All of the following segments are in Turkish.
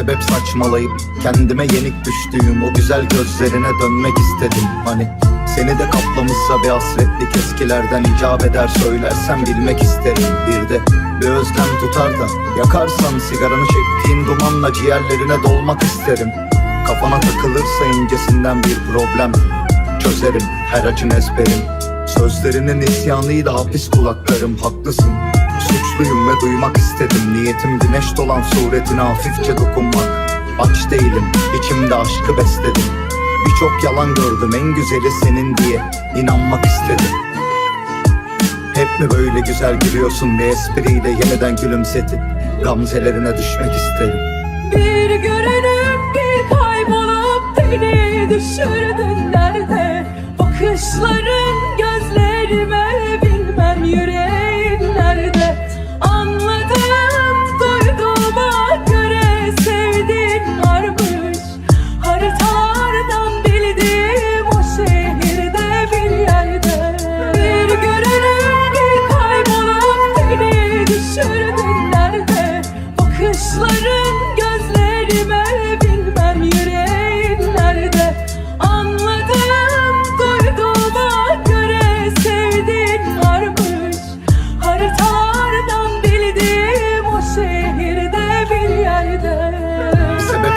Sebep saçmalayıp kendime yenik düştüğüm o güzel gözlerine dönmek istedim. Hani seni de kaplamışsa bir hasretlik eskilerden icap eder söylersem bilmek isterim. Bir de bir özlem tutar da yakarsan sigaranı çektiğin dumanla ciğerlerine dolmak isterim. Kafana takılırsa incesinden bir problem Çözerim her acın ezberim Sözlerinin isyanıyla hapis kulaklarım haklısın. Suçluyum ve duymak istedim. Niyetim güneş dolan suretine hafifçe dokunmak. Aç değilim içimde aşkı besledim. Birçok yalan gördüm en güzeli senin diye inanmak istedim. Hep mi böyle güzel gülüyorsun bir espriyle yeniden gülümsetip Gamzelerine düşmek isterim? Bir görünüp bir kaybolup beni düşürdün de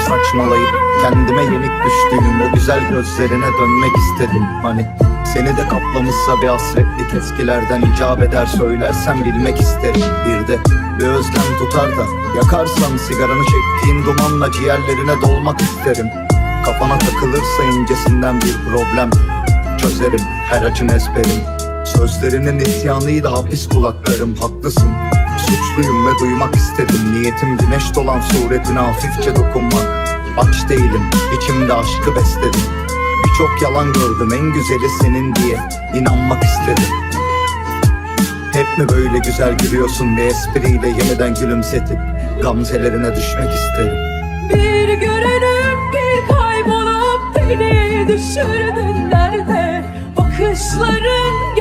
saçmalayıp kendime yenik düştüğüm o güzel gözlerine dönmek istedim. Hani seni de kaplamışsa bir hasretlik eskilerden icap eder söylersem bilmek isterim. Bir de bir özlem tutar da yakarsan sigaranı çektiğin dumanla ciğerlerine dolmak isterim. Kafana takılırsa incesinden bir problem Çözerim her acın ezberim Sözlerinin isyanıyla hapis kulaklarım haklısın. Suçluyum ve duymak istedim. Niyetim güneş dolan suretine hafifçe dokunmak. Aç değilim içimde aşkı besledim. Birçok yalan gördüm en güzeli senin diye inanmak istedim. Hep mi böyle güzel gülüyorsun bir espriyle yeniden gülümsetip Gamzelerine düşmek isterim? Bir görünüp bir kaybolup beni düşürdün nerede? Bakışların